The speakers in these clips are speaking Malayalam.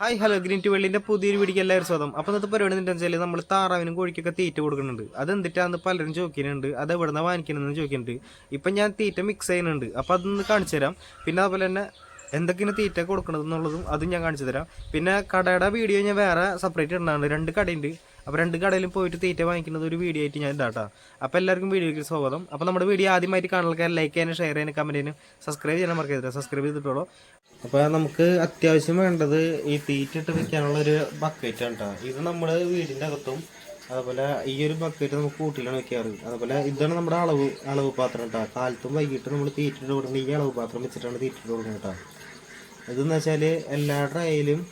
ഹായ് ഹലോ ഗ്രീൻ ടു വെള്ളിന്റെ പുതിയൊരു വീടിക്ക് എല്ലാവരും സ്വതം അപ്പോൾ ഇന്നത്തെ പരിപാടി എന്താ വെച്ചാൽ നമ്മൾ താറാവിനും കോഴിക്കൊക്കെ തീറ്റ കൊടുക്കുന്നുണ്ട്. അത് എന്തിട്ടാന്ന് പലരും ചോദിക്കുന്നുണ്ട്. അത് എവിടെ നിന്നാണ് വാങ്ങിക്കണമെന്ന് ചോദിക്കുന്നുണ്ട്. ഇപ്പം ഞാൻ തീറ്റ മിക്സ് ചെയ്യുന്നുണ്ട്. അപ്പോൾ അതൊന്ന് കാണിച്ചു തരാം. പിന്നെ അതുപോലെ തന്നെ എന്തൊക്കെയാണ് തീറ്റ കൊടുക്കണത് എന്നുള്ളതും അതും ഞാൻ കാണിച്ചു തരാം. പിന്നെ കടയുടെ വീഡിയോ ഞാൻ വേറെ സെപ്പറേറ്റ് ഇടുന്നതാണ്. രണ്ട് കടയുണ്ട്. അപ്പോൾ രണ്ട് കടയിലും പോയിട്ട് തീറ്റ വാങ്ങിക്കുന്നത് ഒരു വീഡിയോ ആയിട്ട് ഞാൻ ഇതാട്ടാ അപ്പോൾ എല്ലാവർക്കും വീഡിയോയ്ക്ക് സ്വാഗതം. അപ്പോൾ നമ്മുടെ വീഡിയോ ആദ്യമായിട്ട് കാണുന്നവർക്ക് ലൈക്ക് ചെയ്യാനും ഷെയർ ചെയ്യാനും കമന്റ് ചെയ്യാനും സബ്സ്ക്രൈബ് ചെയ്യാൻ മറക്കരുത് സബ്സ്ക്രൈബ് ചെയ്തിട്ടുള്ളൂ അപ്പോൾ നമുക്ക് അത്യാവശ്യം വേണ്ടത് ഈ തീറ്റ ഇട്ട് വെക്കാനുള്ള ഒരു ആണ് കേട്ടോ ഇത് നമ്മൾ വീടിന്റെ അകത്തും അതുപോലെ ഈ ഒരു ബക്കറ്റ് നമുക്ക് കൂട്ടിലാണ് വെക്കാറ്. അതുപോലെ ഇതാണ് നമ്മുടെ അളവ് അളവ് പാത്രം കേട്ടോ കാലത്തും വൈകിട്ട് നമ്മൾ തീറ്റ ഇട്ട് കൊടുക്കുന്നത് ഈ അളവ് പാത്രം വെച്ചിട്ടാണ് തീറ്റ ഇട്ട് കൊടുക്കുന്നത് കേട്ടോ ഇതെന്ന് വെച്ചാൽ എല്ലാ ഡ്രൈയിലും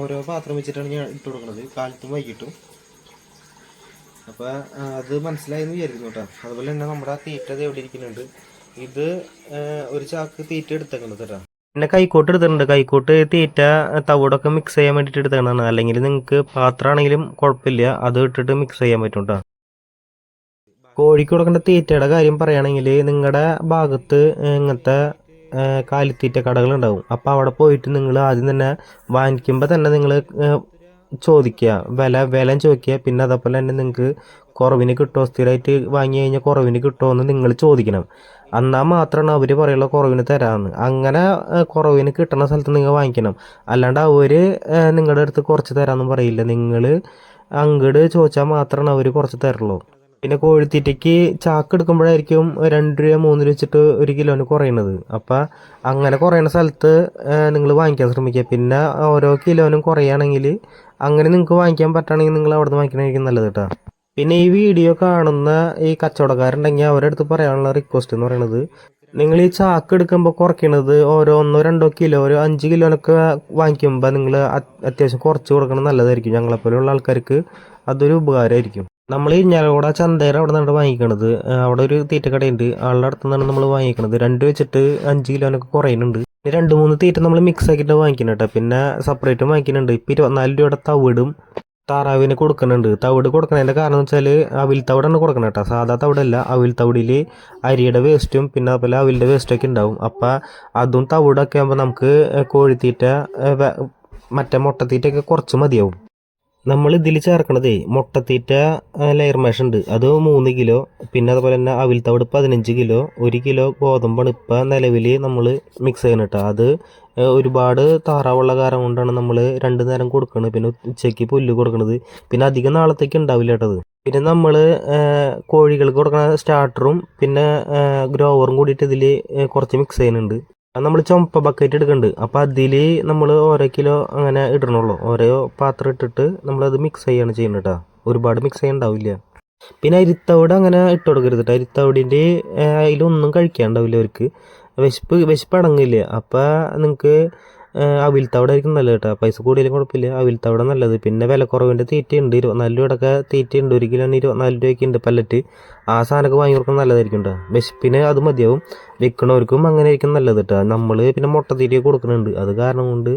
ഓരോ പാത്രം വെച്ചിട്ടാണ് ഞാൻ ഇട്ട് കൊടുക്കുന്നത് കാലത്തും വൈകിട്ടും. അപ്പോൾ അത് മനസ്സിലായെന്ന് വിചാരിക്കുന്നു കേട്ടോ അതുപോലെ തന്നെ നമ്മുടെ ആ തീറ്റ എവിടെ ഇരിക്കുന്നുണ്ട്? ഇത് ഒരു ചാക്ക് തീറ്റ എടുത്തേക്കുന്നത് കേട്ടോ പിന്നെ കൈക്കോട്ട് എടുത്തിട്ടുണ്ട്. കൈക്കോട്ട് തീറ്റ തവിടൊക്കെ മിക്സ് ചെയ്യാൻ വേണ്ടിയിട്ട് എടുത്തേക്കണതാണ്. അല്ലെങ്കിൽ നിങ്ങൾക്ക് പാത്രമാണെങ്കിലും കുഴപ്പമില്ല. അത് ഇട്ടിട്ട് മിക്സ് ചെയ്യാൻ പറ്റും കേട്ടോ കോഴിക്ക് കൊടുക്കേണ്ട തീറ്റയുടെ കാര്യം പറയുകയാണെങ്കിൽ നിങ്ങളുടെ ഭാഗത്ത് ഇങ്ങനത്തെ കാലിത്തീറ്റ കടകളുണ്ടാവും. അപ്പോൾ അവിടെ പോയിട്ട് നിങ്ങൾ ആദ്യം തന്നെ വാങ്ങിക്കുമ്പോൾ തന്നെ നിങ്ങൾ ചോദിക്കുക. വില വില ചോദിക്കുക. പിന്നെ അതേപോലെ തന്നെ നിങ്ങൾക്ക് കുറവിന് കിട്ടുമോ സ്ഥിരമായിട്ട് വാങ്ങി കഴിഞ്ഞാൽ കുറവിന് കിട്ടുമോ എന്ന് നിങ്ങൾ ചോദിക്കണം. എന്നാൽ മാത്രമാണ് അവർ പറയുള്ള കുറവിന് തരാമെന്ന്. അങ്ങനെ കുറവിന് കിട്ടുന്ന സ്ഥലത്ത് നിങ്ങൾ വാങ്ങിക്കണം. അല്ലാണ്ട് അവർ നിങ്ങളുടെ അടുത്ത് കുറച്ച് തരാമെന്ന് പറയില്ല. നിങ്ങൾ അങ്ങോട്ട് ചോദിച്ചാൽ മാത്രമാണ് അവർ കുറച്ച് തരുള്ളൂ. പിന്നെ കോഴിത്തീറ്റയ്ക്ക് ചാക്ക് എടുക്കുമ്പോഴായിരിക്കും രണ്ട് രൂപ മൂന്ന് രൂപ വെച്ചിട്ട് ഒരു കിലോന് കുറയുന്നത് അപ്പം അങ്ങനെ കുറയുന്ന സ്ഥലത്ത് നിങ്ങൾ വാങ്ങിക്കാൻ ശ്രമിക്കുക. പിന്നെ ഓരോ കിലോനും കുറയുകയാണെങ്കിൽ അങ്ങനെ നിങ്ങൾക്ക് വാങ്ങിക്കാൻ പറ്റുകയാണെങ്കിൽ നിങ്ങൾ അവിടെ നിന്ന് വാങ്ങിക്കണമായിരിക്കും നല്ലത് കേട്ടോ. പിന്നെ ഈ വീഡിയോ കാണുന്ന ഈ കച്ചവടക്കാരുണ്ടെങ്കിൽ അവരുടെ അടുത്ത് പറയാനുള്ള റിക്വസ്റ്റ് എന്ന് പറയുന്നത് നിങ്ങൾ ഈ ചാക്ക് എടുക്കുമ്പോൾ കുറയ്ക്കണത് ഓരോ ഒന്നോ രണ്ടോ കിലോ ഓരോ അഞ്ച് കിലോനൊക്കെ വാങ്ങിക്കുമ്പോൾ നിങ്ങൾ അത്യാവശ്യം കുറച്ച് കൊടുക്കണം നല്ലതായിരിക്കും. ഞങ്ങളെപ്പോലെയുള്ള ആൾക്കാർക്ക് അതൊരു ഉപകാരമായിരിക്കും. നമ്മൾ ഇഞ്ഞാലക്കൂടെ ചന്തേര അവിടെ നിന്നാണ് വാങ്ങിക്കണത്. അവിടെ ഒരു തീറ്റക്കടയുണ്ട്. ആളുടെ അടുത്ത് നിന്നാണ് നമ്മൾ വാങ്ങിക്കണത്. രണ്ട് വെച്ചിട്ട് അഞ്ച് കിലോനൊക്കെ കുറയുന്നുണ്ട്. രണ്ട് മൂന്ന് തീറ്റ നമ്മൾ മിക്സ് ആക്കിയിട്ട് വാങ്ങിക്കുന്നുണ്ട് പിന്നെ സെപ്പറേറ്റ് വാങ്ങിക്കുന്നുണ്ട്. ഇപ്പം ഇരുപത്തിനാല് രൂപയുടെ തവിടും താറാവിന് കൊടുക്കുന്നുണ്ട്. തവിട് കൊടുക്കുന്നതിന്റെ കാരണം എന്ന് വെച്ചാൽ അവിൽ തവിടാണ് കൊടുക്കുന്നത് കേട്ടോ സാധാ തവിടല്ല. അവിൽ തവിടിൽ അരിയുടെ വേസ്റ്റും പിന്നെ അതുപോലെ അവിലിന്റെ വേസ്റ്റൊക്കെ ഉണ്ടാവും. അപ്പം അതും തവിടൊക്കെ ആകുമ്പോൾ നമുക്ക് കോഴിത്തീറ്റ മറ്റേ മുട്ടത്തീറ്റയൊക്കെ കുറച്ച് മതിയാവും. നമ്മൾ ഇതിൽ ചേർക്കണത് മുട്ടത്തീറ്റ ലെയർ മാഷ് ഉണ്ട്. അത് മൂന്ന് കിലോ പിന്നെ അതുപോലെ തന്നെ അവിൽ തവിട് പതിനഞ്ച് കിലോ ഒരു കിലോ ഗോതമ്പാണ് ഇപ്പം നിലവിൽ നമ്മൾ മിക്സ് ചെയ്യണം കേട്ടോ അത് ഒരുപാട് താറാവുള്ള കാരം കൊണ്ടാണ് നമ്മൾ രണ്ട് നേരം കൊടുക്കുന്നത് പിന്നെ ഉച്ചയ്ക്ക് പുല്ല് കൊടുക്കുന്നത് പിന്നെ അധികം നാളത്തേക്ക് ഉണ്ടാവില്ല കേട്ടത് പിന്നെ നമ്മൾ കോഴികൾക്ക് കൊടുക്കുന്ന സ്റ്റാർട്ടറും പിന്നെ ഗ്രോവറും കൂടിയിട്ട് ഇതിൽ കുറച്ച് മിക്സ് ചെയ്യുന്നുണ്ട്. നമ്മൾ ചുമപ്പ ബക്കറ്റ് എടുക്കുന്നുണ്ട് അപ്പോൾ അതിൽ നമ്മൾ ഓരോ കിലോ അങ്ങനെ ഇടണുള്ളൂ. ഓരോ പാത്രം ഇട്ടിട്ട് നമ്മളത് മിക്സ് ചെയ്യാണ് ചെയ്യുന്നത് കേട്ടോ ഒരുപാട് മിക്സ് ചെയ്യണ്ടാവില്ല പിന്നെ അരിത്തവിട് അങ്ങനെ ഇട്ട് കൊടുക്കരുത് കേട്ടോ അരിത്തവിടിന്റെ അതിലൊന്നും കഴിക്കാണ്ടാവില്ല അവർക്ക്. വിശപ്പ് വിശപ്പ് അടങ്ങില്ല. അപ്പോൾ നിങ്ങൾക്ക് അവിൽത്തവിടായിരിക്കും നല്ലത് കേട്ടോ. പൈസ കൂടിയാലും കുഴപ്പമില്ല. അവിൽത്തവിട നല്ലത്. പിന്നെ വില കുറവിന്റെ തീറ്റയുണ്ട്. ഇരുപത്തിനാല് രൂപയുടെ തീറ്റയുണ്ട്. ഒരു കിലോന് ഇരുപത്തിനാല് രൂപയ്ക്ക് ഉണ്ട് പല്ലറ്റ് ആ സാധനമൊക്കെ വാങ്ങി കൊടുക്കാൻ നല്ലതായിരിക്കും കേട്ടോ. വിശപ്പിന് അത് മതിയാവും. വിൽക്കണവർക്കും അങ്ങനെ ആയിരിക്കും നല്ലത് കേട്ടോ. നമ്മൾ പിന്നെ മുട്ട തീറ്റ കൊടുക്കുന്നുണ്ട്. അത് കാരണം കൊണ്ട്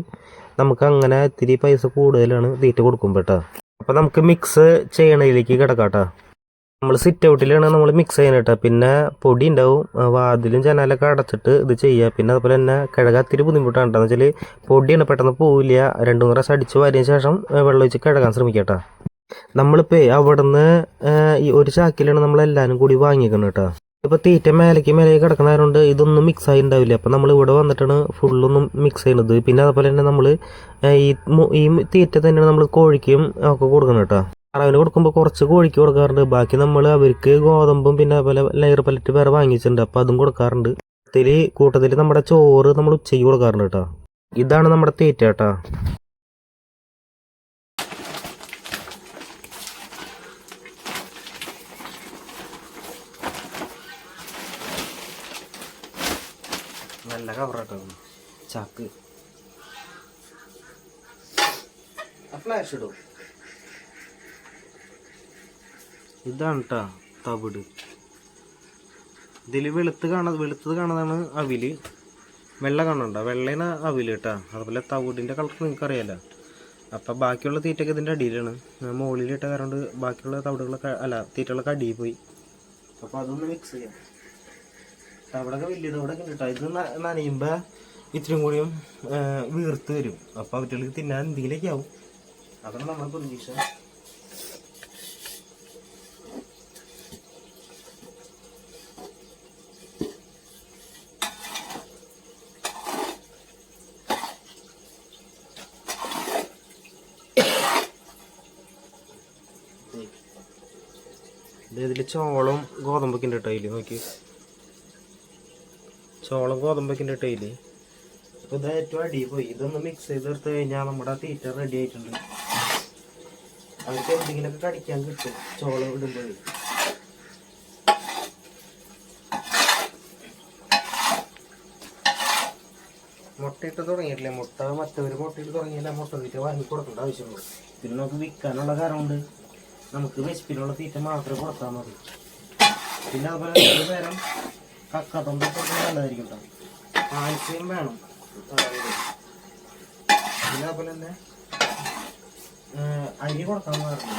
നമുക്ക് അങ്ങനെ ഇത്തിരി പൈസ കൂടുതലാണ് തീറ്റ കൊടുക്കുമ്പോൾ കേട്ടോ. അപ്പോൾ നമുക്ക് മിക്സ് ചെയ്യണതിലേക്ക് കിടക്കാം കേട്ടോ. നമ്മൾ സിറ്റ് ഔട്ടിലാണ് നമ്മൾ മിക്സ് ചെയ്യുന്നത് കേട്ടോ പിന്നെ പൊടി ഉണ്ടാവും വാതിലും ജനാലൊക്കെ അടച്ചിട്ട് ഇത് ചെയ്യുക പിന്നെ അതുപോലെ തന്നെ കിഴകാത്തിരി ബുദ്ധിമുട്ടാണ് കേട്ടോ എന്ന് വെച്ചാൽ പൊടിയാണ് പെട്ടെന്ന് പോവില്ല. രണ്ട് മൂന്ന് പ്രാവശ്യം അടിച്ച് വാരിയതിന് ശേഷം വെള്ളം ഒഴിച്ച് കിഴകാൻ ശ്രമിക്കട്ടോ കേട്ടോ നമ്മളിപ്പോൾ അവിടെ നിന്ന് ഈ ഒരു ചാക്കിലാണ് നമ്മൾ എല്ലാവരും കൂടി വാങ്ങിക്കുന്നത് കേട്ടോ ഇപ്പോൾ തീറ്റ മേലേക്ക് മേലേക്ക് കിടക്കുന്നവരുണ്ട് ഇതൊന്നും മിക്സ് ആയി ഉണ്ടാവില്ല അപ്പോൾ നമ്മൾ ഇവിടെ വന്നിട്ടാണ് ഫുള്ളൊന്നും മിക്സ് ചെയ്യുന്നത് പിന്നെ അതുപോലെ തന്നെ നമ്മൾ ഈ ഈ തീറ്റ തന്നെയാണ് നമ്മൾ കോഴിക്കും ഒക്കെ കൊടുക്കുന്നത് കേട്ടോ താറാവിന് കൊടുക്കുമ്പോൾ കുറച്ച് കോഴിക്ക് കൊടുക്കാറുണ്ട്. ബാക്കി നമ്മൾ അവർക്ക് ഗോതമ്പും പിന്നെ അതുപോലെ ലെയർ പലറ്റ് വേറെ വാങ്ങിച്ചിട്ടുണ്ട്. അപ്പോൾ അതും കൊടുക്കാറുണ്ട്. ഇതിൽ കൂട്ടത്തിൽ നമ്മുടെ ചോറ് നമ്മൾ ഉച്ചയ്ക്ക് കൊടുക്കാറുണ്ട് കേട്ടോ. ഇതാണ് നമ്മുടെ തീറ്റ കേട്ടോ. നല്ല കവർ കവറാട്ടോ ചാക്ക്. ഫ്ലാഷ് ഇടും. ഇതാണ് കേട്ടോ തവിട്. ഇതിൽ വെളുത്ത് കാണാ വെളുത്തത് കാണുന്നതാണ് അവിൽ. വെള്ള കാണണ്ട വെള്ളേന അവിൽ കേട്ടോ അതുപോലെ തവിടിന്റെ കളർ നിങ്ങൾക്ക് അറിയാലോ അപ്പം ബാക്കിയുള്ള തീറ്റയൊക്കെ ഇതിന്റെ അടിയിലാണ്. ഞാൻ മുകളിലിട്ട കാരണം ബാക്കിയുള്ള തവിടുകളൊക്കെ അല്ല തീറ്റകളൊക്കെ അടിയിൽ പോയി. അപ്പോൾ അതൊന്ന് മിക്സ് ചെയ്യാം. തവിടൊക്കെ വലിയ തവിടൊക്കെ ഉണ്ട് കേട്ടോ ഇത് നനയുമ്പോൾ ഇത്രയും കൂടിയും വീർത്ത് വരും. അപ്പോൾ അവറ്റുകൾക്ക് തിന്നാൻ എന്തെങ്കിലുമൊക്കെ ആവും. അതാണ് നമ്മുടെ പ്രതീക്ഷ. ഇതിൽ ചോളം ഗോതമ്പൊക്കെ ഉണ്ട് കേട്ടോ ഇതിൽ നോക്കി. ചോളം ഗോതമ്പൊക്കെ ഇട്ടയിൽ അപ്പൊ ഇത് ഏറ്റവും അടി പോയി ഇതൊന്ന് മിക്സ് ചെയ്തെടുത്ത് കഴിഞ്ഞാൽ നമ്മുടെ തീറ്റ റെഡി ആയിട്ടുണ്ട്. അവർക്ക് എന്തെങ്കിലുമൊക്കെ കടിക്കാൻ കിട്ടും ചോളം ഇടുമ്പോഴേ. മുട്ടയിട്ട് തുടങ്ങിയിട്ടില്ലേ? മുട്ട മറ്റവർ മുട്ടയിട്ട് തുടങ്ങിയില്ല മുട്ട തീറ്റ വാങ്ങി കൊടുക്കേണ്ട ആവശ്യമുള്ളൂ പിന്നെ നമുക്ക് വിൽക്കാനുള്ള കാരണമുണ്ട് നമുക്ക് വെച്ചിട്ടുള്ള തീറ്റ മാത്രം കൊടുത്താൽ മതി. പിന്നെ അതുപോലെ ഒരു നേരം കക്കത്തൊണ്ടൊക്കെ നല്ലതായിരിക്കും കാൽസ്യം വേണം. പിന്നെ അതുപോലെ തന്നെ അരി കൊടുക്കാൻ പാടില്ല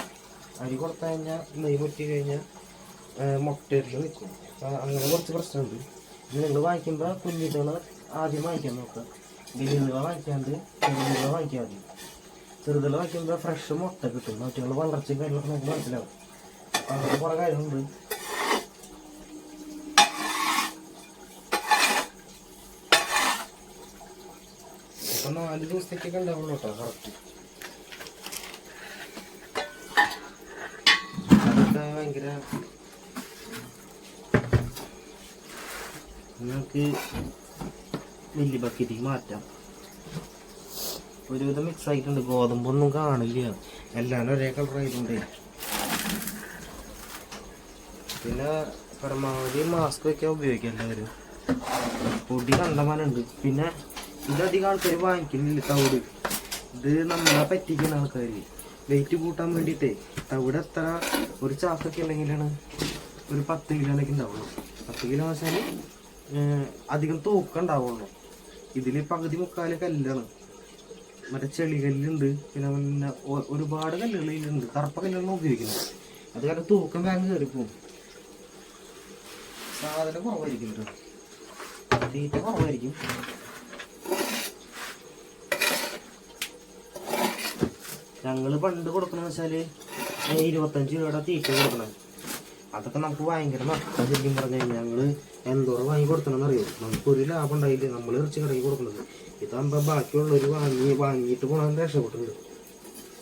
അരി കൊടുത്തു കഴിഞ്ഞാൽ നെയ് മുറ്റി കഴിഞ്ഞാൽ മുട്ടയിൽ നിൽക്കും അപ്പൊ അങ്ങനെ കുറച്ച് പ്രശ്നമുണ്ട്. നിങ്ങൾ വാങ്ങിക്കുമ്പോൾ കുഞ്ഞിട്ടുകൾ ആദ്യം വാങ്ങിക്കാൻ നോക്കുക. വലിയ വാങ്ങിക്കാണ്ട് ചെറിയ വാങ്ങിക്കാൻ മതി വയ്ക്കുമ്പോൾ ഫ്രഷ് മുട്ട കിട്ടും. മറ്റുള്ള വളർച്ചയും കാര്യങ്ങളൊക്കെ നമുക്ക് മനസ്സിലാവും. അങ്ങനെ കുറേ കാര്യങ്ങളുണ്ട്. ഇപ്പം നാല് ദിവസത്തേക്കൊക്കെ ഉണ്ടാവുള്ളൂ കേട്ടോ കറക്റ്റ് അതൊക്കെ ഭയങ്കര നിങ്ങൾക്ക് വലിയ ബക്കറ്റിക്ക് മാറ്റാം. ഒരുവിധം മിക്സ് ആയിട്ടുണ്ട്. ഗോതമ്പൊന്നും കാണില്ല. എല്ലാം ഒരേ കളറായിട്ടുണ്ട് പിന്നെ പരമാവധി മാസ്ക് ഒക്കെ ഉപയോഗിക്കാം എല്ലാവരും. പൊടി കണ്ടമാനുണ്ട്. പിന്നെ ഇതധികം ആൾക്കാർ വാങ്ങിക്കുന്നില്ല തവിട്. ഇത് നമ്മളെ പറ്റിക്കുന്ന ആൾക്കാർ വെയിറ്റ് കൂട്ടാൻ വേണ്ടിയിട്ടേ. തവിട് എത്ര? ഒരു ചാക്കൊക്കെ ഉണ്ടെങ്കിലാണ് ഒരു പത്ത് കിലോനൊക്കെ ഉണ്ടാവുള്ളൂ. പത്ത് കിലോ വെച്ചാൽ അധികം തൂക്കം ഉണ്ടാവുള്ളൂ. ഇതിൽ പകുതി മുക്കാലൊക്കെ കല്ലാണ് മറ്റേ ചെളി കല്ലുണ്ട്. പിന്നെ പിന്നെ ഒരുപാട് കല്ലുകൾ ഇതിലുണ്ട്. കറുപ്പ കല്ലുകളാണ് ഉപയോഗിക്കുന്നത് അത് കാരണം തൂക്കം ബാങ്ക് കയറിപ്പോവും സാധനം കുറവായിരിക്കും കേട്ടോ. തീറ്റ കുറവായിരിക്കും. ഞങ്ങൾ പണ്ട് കൊടുക്കണമെന്ന് വെച്ചാൽ ഈ ഇരുപത്തഞ്ച് രൂപയുടെ തീറ്റ കൊടുക്കണം. അതൊക്കെ നമുക്ക് ഭയങ്കര നഷ്ടം ശരിക്കും പറഞ്ഞു കഴിഞ്ഞാൽ ഞങ്ങൾ എന്തോരം വാങ്ങി കൊടുത്തണമെന്ന് അറിയോ നമുക്ക് ഒരു ലാഭം ഉണ്ടായില്ല? നമ്മൾ ഇറച്ചി കടയിൽ കൊടുക്കുന്നത് ഇതാകുമ്പോൾ ബാക്കിയുള്ളവർ വാങ്ങി വാങ്ങിയിട്ട് പോകണം രക്ഷപ്പെട്ടുണ്ട്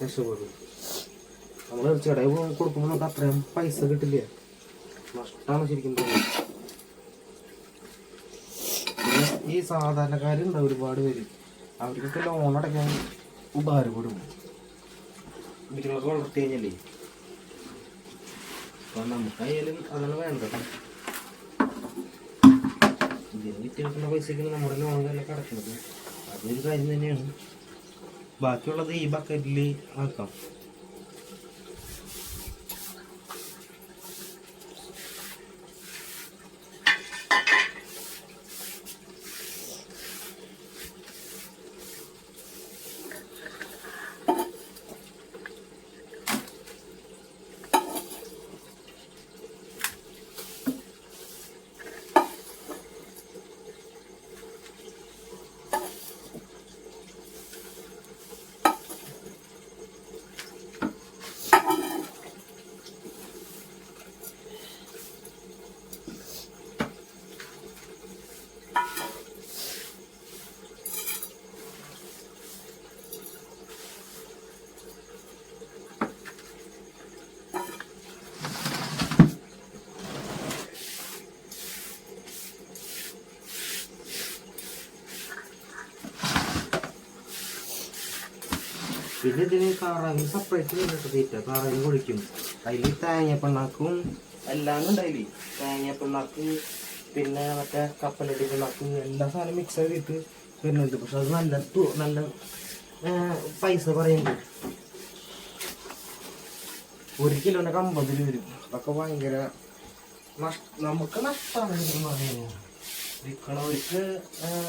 രക്ഷപ്പെട്ടു നമ്മൾ ഇറച്ചി കടയിൽ കൊടുക്കുമ്പോൾ നമുക്ക് അത്രയും പൈസ കിട്ടില്ല? നഷ്ടമാണ് ശരിക്കും പിന്നെ ഈ സാധാരണക്കാരുണ്ട് ഒരുപാട് പേര്. അവർക്കൊക്കെ ലോൺ അടയ്ക്കാൻ ഉപകാരപ്പെടും. വീട്ടിലൊക്കെ വളർത്തി കഴിഞ്ഞല്ലേ? അപ്പൊ നമുക്കായാലും അതാണ് വേണ്ടത് ഇതിന് വിറ്റ് പൈസക്ക് നമ്മുടെ ലോണുകളൊക്കെ കിടക്കുന്നത്. അതൊരു കാര്യം തന്നെയാണ്. ബാക്കിയുള്ളത് ഈ ബക്കറ്റിൽ ആക്കാം. പിന്നെ ഇതിന് താറാവിന് സെപ്പറേറ്റ് ചെയ്തിട്ട് തീറ്റ താറാവിന് കുടിക്കും അതിൽ തേങ്ങപ്പിണ്ണാക്കും. എല്ലാം ഉണ്ട് തേങ്ങ തേങ്ങപ്പിണ്ണാക്ക് പിന്നെ മറ്റേ കപ്പലടി പിണ്ണാക്കും എല്ലാ സാധനം മിക്സ് ചെയ്തിട്ട് വരുന്നുണ്ട്. പക്ഷെ അത് നല്ല നല്ല പൈസ പറയുന്നുണ്ട്. ഒരു കിലോനൊക്കെ അമ്പതിൽ വരും. അതൊക്കെ ഭയങ്കര നമുക്ക് നഷ്ടമാണ് പറഞ്ഞു കഴിഞ്ഞാൽ വിൽക്കണവർക്ക്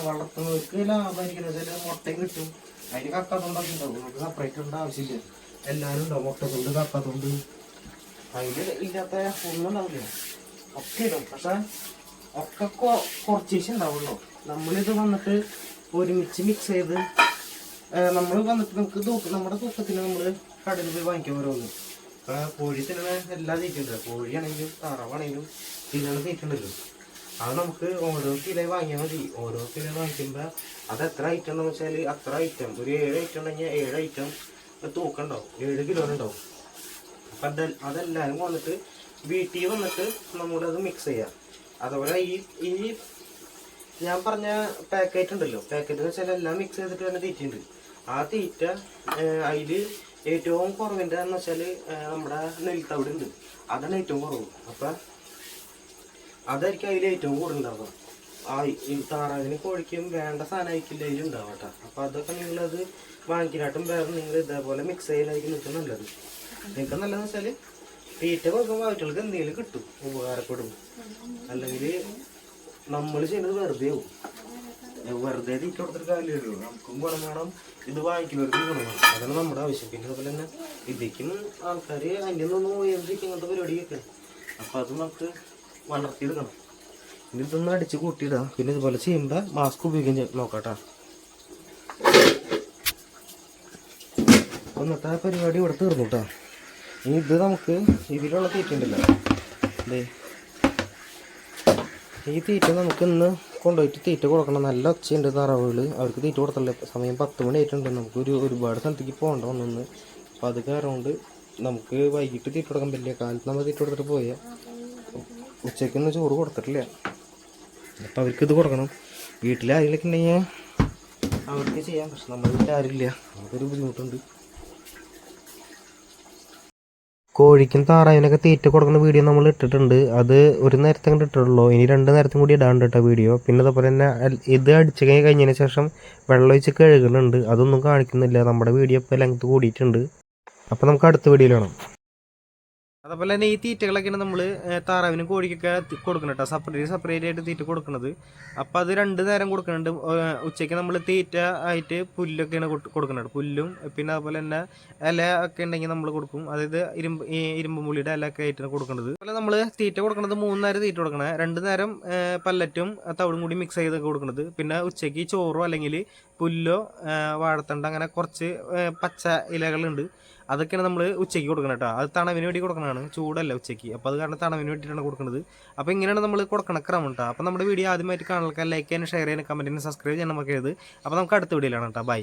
വളർത്തുന്നവർക്ക് ലാഭമായിരിക്കും വെച്ചാൽ മുട്ടയും കിട്ടും. അതിന് കക്കാത്തുണ്ടൊക്കെ ഉണ്ടാവും നമുക്ക് സെപ്പറേറ്റ് ഉണ്ട് ആവശ്യമില്ല. എല്ലാവരും ഉണ്ടാവും. മുട്ടത്തുണ്ട് കക്കാത്തുണ്ട് അതിൽ ഇല്ലാത്ത ഒന്നും ഉണ്ടാവില്ല. ഒക്കെ ഇടും. പക്ഷെ ഒക്കെ കുറച്ചേശേ ഉണ്ടാവുള്ളൂ. നമ്മളിത് വന്നിട്ട് ഒരുമിച്ച് മിക്സ് ചെയ്ത് നമ്മൾ വന്നിട്ട് നമുക്ക് തൂക്ക നമ്മുടെ തൂക്കത്തിന് നമ്മൾ കടയിൽ പോയി വാങ്ങിക്കാൻ ഓരോന്ന് ഇപ്പം കോഴി തിന്നണ എല്ലാ തീറ്റുണ്ട് കോഴിയാണെങ്കിലും താറാവാണെങ്കിലും തിന്നണ തീറ്റുണ്ടല്ലോ അത് നമുക്ക് ഓരോ കിലോ വാങ്ങിയാൽ മതി. ഓരോ കിലോ വാങ്ങിക്കുമ്പോൾ അത് എത്ര ഐറ്റം എന്ന് വെച്ചാൽ അത്ര ഐറ്റം ഒരു ഏഴ് ഐറ്റം ഉണ്ടെങ്കിൽ ഏഴ് ഐറ്റം തൂക്കണ്ടാവും ഏഴ് കിലോ ഉണ്ടാവും അപ്പം അത് അതെല്ലാവരും വന്നിട്ട് വീട്ടിൽ വന്നിട്ട് നമ്മളത് മിക്സ് ചെയ്യാം. അതുപോലെ ഈ ഈ ഞാൻ പറഞ്ഞ പാക്കറ്റ് ഉണ്ടല്ലോ. പാക്കറ്റ് എന്ന് വെച്ചാൽ എല്ലാം മിക്സ് ചെയ്തിട്ട് തന്നെ തീറ്റയുണ്ട് ആ തീറ്റ അതിൽ ഏറ്റവും കുറവിന്റെ എന്ന് വെച്ചാൽ നമ്മുടെ നെൽത്തവിടെ ഉണ്ട് അതാണ് ഏറ്റവും കുറവ്. അപ്പം അതായിരിക്കും അതിൽ ഏറ്റവും കൂടുതൽ ഉണ്ടാവുക ആ ഈ താറാവിന് കോഴിക്കും വേണ്ട സാധനമായിരിക്കില്ല അതിൽ ഉണ്ടാവുക കേട്ടോ. അപ്പം അതൊക്കെ നിങ്ങളത് വാങ്ങിക്കാട്ടും വേറെ നിങ്ങൾ ഇതേപോലെ മിക്സ് ചെയ്യലായിരിക്കും നിങ്ങൾക്ക് നല്ലത്. നിങ്ങൾക്ക് നല്ലതെന്ന് വെച്ചാൽ തീറ്റ കൊടുക്കുമ്പോൾ അവറ്റകൾക്ക് എന്തെങ്കിലും കിട്ടും ഉപകാരപ്പെടും. അല്ലെങ്കിൽ നമ്മൾ ചെയ്യുന്നത് വെറുതെ ആവും. വെറുതെ തീറ്റ കൊടുത്തിട്ട് കാര്യമില്ലല്ലോ. നമുക്കും ഗുണം വേണം. ഇത് വാങ്ങിക്കുന്നവർക്കും ഗുണം വേണം. അതാണ് നമ്മുടെ ആവശ്യം. പിന്നെ അതുപോലെ തന്നെ ഇതിക്കും ആൾക്കാർ അന്യം നിന്ന് പോയതിരിക്കും ഇങ്ങനത്തെ പരിപാടിയൊക്കെ. അപ്പം അത് നമുക്ക് വളർത്തിയെടുക്കണം ഇനി ഇതൊന്ന് അടിച്ച് കൂട്ടിയിടാം. പിന്നെ ഇതുപോലെ ചെയ്യുമ്പോൾ മാസ്ക് ഉപയോഗിക്കാൻ നോക്കാട്ടാ. ഒന്നത്തെ പരിപാടി ഇവിടെ തീർന്നു കേട്ടോ ഇനി ഇത് നമുക്ക് ഇതിലുള്ള തീറ്റ ഉണ്ടല്ലോ. ദേ. ഈ തീറ്റ നമുക്ക് ഇന്ന് കൊണ്ടുപോയിട്ട് തീറ്റ കൊടുക്കണം. നല്ല ഒച്ചയുണ്ട് താറാവുകൾ അവർക്ക് തീറ്റ കൊടുത്തല്ലേ സമയം പത്ത് മണി ആയിട്ടുണ്ട്. നമുക്ക് ഒരു ഒരുപാട് സ്ഥലത്തേക്ക് പോകണ്ട ഒന്നൊന്ന്. അപ്പം അത് കാരണം കൊണ്ട് നമുക്ക് വൈകിട്ട് തീറ്റ കൊടുക്കാൻ പറ്റില്ല. കാലത്ത് നമ്മൾ തീറ്റ കൊടുത്തിട്ട് പോയാൽ ഉച്ചയ്ക്കൊന്നും ചോറ് കൊടുത്തിട്ടില്ല. അപ്പം അവർക്ക് ഇത് കൊടുക്കണം. വീട്ടിൽ ആരെങ്കിലൊക്കെ ഉണ്ടെങ്കിൽ അവർക്ക് ചെയ്യാം. പക്ഷെ നമ്മുടെ വീട്ടിൽ ആരില്ല. നമുക്കൊരു ബുദ്ധിമുട്ടുണ്ട്. കോഴിക്കും താറാവിനൊക്കെ തീറ്റ കൊടുക്കുന്ന വീഡിയോ നമ്മൾ ഇട്ടിട്ടുണ്ട്. അത് ഒരു നേരത്തെ കണ്ട് ഇട്ടിട്ടുള്ളൂ ഇനി രണ്ട് നേരത്തും കൂടി ഇടാണ്ട് ഇട്ട വീഡിയോ. പിന്നെ അതുപോലെ തന്നെ ഇത് അടിച്ചു കഴിഞ്ഞ് കഴിഞ്ഞതിന് ശേഷം വെള്ളം ഒഴിച്ച് കഴുകുന്നുണ്ട്. അതൊന്നും കാണിക്കുന്നില്ല. നമ്മുടെ വീഡിയോ ഇപ്പോൾ ലെങ്ത് കൂടിയിട്ടുണ്ട്. അപ്പോൾ നമുക്ക് അടുത്ത വീഡിയോയിൽ കാണാം. അതുപോലെ തന്നെ ഈ തീറ്റകളൊക്കെയാണ് നമ്മൾ താറാവിനും കോഴിക്കൊക്കെ കൊടുക്കുന്നത് കേട്ടോ സെപ്പറേറ്റ് സെപ്പറേറ്റ് ആയിട്ട് തീറ്റ കൊടുക്കുന്നത് അപ്പോൾ അത് രണ്ട് നേരം കൊടുക്കുന്നുണ്ട് ഉച്ചയ്ക്ക് നമ്മൾ തീറ്റ ആയിട്ട് പുല്ലൊക്കെയാണ് കൊടു- കൊടുക്കുന്നത് പുല്ലും പിന്നെ അതുപോലെ തന്നെ ഇല ഒക്കെ ഉണ്ടെങ്കിൽ നമ്മൾ കൊടുക്കും. അതായത് ഇരുമ്പ് ഈ ഇരുമ്പ് മുള്ളിയുടെ ഇല ഒക്കെ ആയിട്ടാണ് കൊടുക്കുന്നത് അതുപോലെ നമ്മൾ തീറ്റ കൊടുക്കുന്നത് മൂന്ന് നേരം തീറ്റ കൊടുക്കണേ. രണ്ട് നേരം പല്ലറ്റും തവിടും കൂടി മിക്സ് ചെയ്തൊക്കെ കൊടുക്കുന്നത് പിന്നെ ഉച്ചയ്ക്ക് ചോറോ അല്ലെങ്കിൽ പുല്ലോ വാഴത്തണ്ട അങ്ങനെ കുറച്ച് പച്ച ഇലകളുണ്ട്. അതൊക്കെയാണ് നമ്മൾ ഉച്ചയ്ക്ക് കൊടുക്കണം കേട്ടോ. അത് തണവിന് വേണ്ടി കൊടുക്കണതാണ്. ചൂടല്ല ഉച്ചയ്ക്ക്. അപ്പോൾ അത് കാരണം തണവിന് വേണ്ടിയിട്ടാണ് കൊടുക്കുന്നത് അപ്പോൾ ഇങ്ങനെയാണ് നമ്മൾ കൊടുക്കണ ക്രമം കേട്ടോ. അപ്പോൾ നമ്മുടെ വീഡിയോ ആദ്യമായിട്ട് കാണാൻ ലൈക്ക് ചെയ്യാനും ഷെയർ ചെയ്യാനും കമന്റിനും സബ്സ്ക്രൈബ് ചെയ്യാൻ നമുക്ക് അപ്പോൾ നമുക്ക് അടുത്ത വീഡിയോയിലാണ് കേട്ടോ. ബൈ